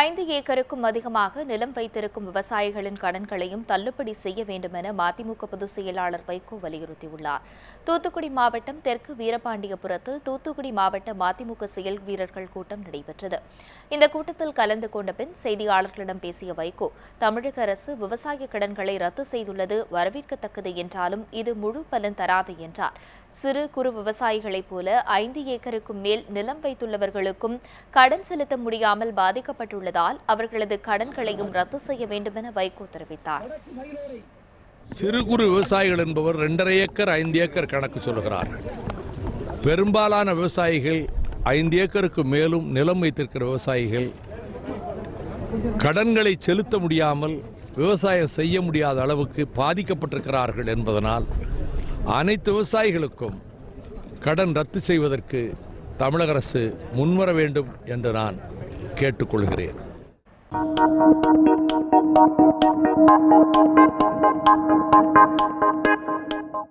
ஐந்து ஏக்கருக்கும் அதிகமாக நிலம் வைத்திருக்கும் விவசாயிகளின் கடன்களையும் தள்ளுபடி செய்ய வேண்டும் என மதிமுக பொதுச் செயலாளர் வைகோ வலியுறுத்தியுள்ளார். தூத்துக்குடி மாவட்டம் தெற்கு வீரபாண்டியபுரத்தில் தூத்துக்குடி மாவட்ட மதிமுக செயல் வீரர்கள் கூட்டம் நடைபெற்றது. இந்த கூட்டத்தில் கலந்து கொண்ட பின் செய்தியாளர்களிடம் பேசிய வைகோ தமிழக அரசு விவசாய கடன்களை ரத்து செய்துள்ளது வரவேற்கத்தக்கது என்றாலும் இது முழு பலன் தராது என்றார். சிறு குறு விவசாயிகளைப் போல ஐந்து ஏக்கருக்கும் மேல் நிலம் வைத்துள்ளவர்களுக்கும் கடன் செலுத்த முடியாமல் உள்ளதால் அவர்களது கடன்களையும் ரத்து செய்ய வேண்டும் என வைகோ தெரிவித்தார். சிறு குறு விவசாயிகள் என்பவர் ரெண்டரை ஏக்கர் ஐந்து ஏக்கர் கணக்கு சொல்கிறார்கள் பெரும்பாலான விவசாயிகள் ஐந்து ஏக்கருக்கு மேலும் நிலம் வைத்திருக்கிற விவசாயிகள் கடன்களை செலுத்த முடியாமல் விவசாயம் செய்ய முடியாத அளவுக்கு பாதிக்கப்பட்டிருக்கிறார்கள் என்பதனால் அனைத்து விவசாயிகளுக்கும் கடன் ரத்து செய்வதற்கு தமிழக அரசு முன்வர வேண்டும் என்று நான் கேட்டுக்கொள்கிறேன்.